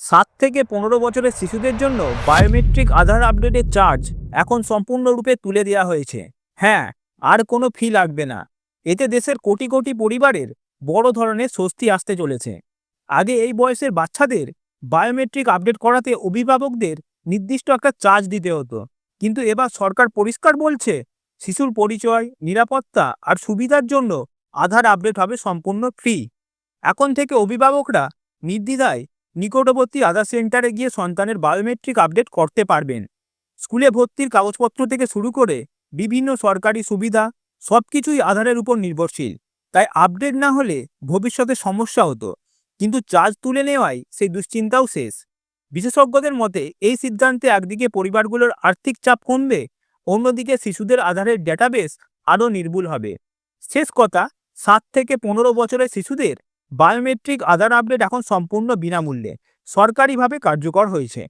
সাত থেকে পনেরো বছরের শিশুদের জন্য বায়োমেট্রিক আধার আপডেটের চার্জ এখন সম্পূর্ণরূপে তুলে দেওয়া হয়েছে। হ্যাঁ আর কোনো ফি লাগবে না। এতে দেশের কোটি কোটি পরিবারের বড় ধরনের স্বস্তি আসতে চলেছে। আগে এই বয়সের বাচ্চাদের বায়োমেট্রিক আপডেট করাতে অভিভাবকদের নির্দিষ্ট একটা চার্জ দিতে হতো। কিন্তু এবার সরকার পরিষ্কার বলছে, শিশুর পরিচয়, নিরাপত্তা আর সুবিধার জন্য আধার আপডেট হবে সম্পূর্ণ ফ্রি এখন থেকে অভিভাবকরা নির্দ্বিধায় নিকটবর্তী আধার সেন্টারে গিয়ে সন্তানের বায়োমেট্রিক আপডেট করতে পারবেন। স্কুলে ভর্তির কাগজপত্র থেকে শুরু করে বিভিন্ন সরকারি সুবিধা সব কিছুই আধারের উপর নির্ভরশীল। তাই আপডেট না হলে ভবিষ্যতে সমস্যা হতো। কিন্তু চার্জ তুলে নেওয়ায় সেই দুশ্চিন্তাও শেষ। বিশেষজ্ঞদের মতে এই সিদ্ধান্তে একদিকে পরিবারগুলোর আর্থিক চাপ কমবে, অন্যদিকে শিশুদের আধারের ডেটাবেস আরও নির্ভুল হবে। শেষ কথা, সাত থেকে পনেরো বছরের শিশুদের বায়োমেট্রিক আধার আপডেট এখন সম্পূর্ণ বিনামূল্যে। সরকারিভাবে কার্যকর হয়েছে।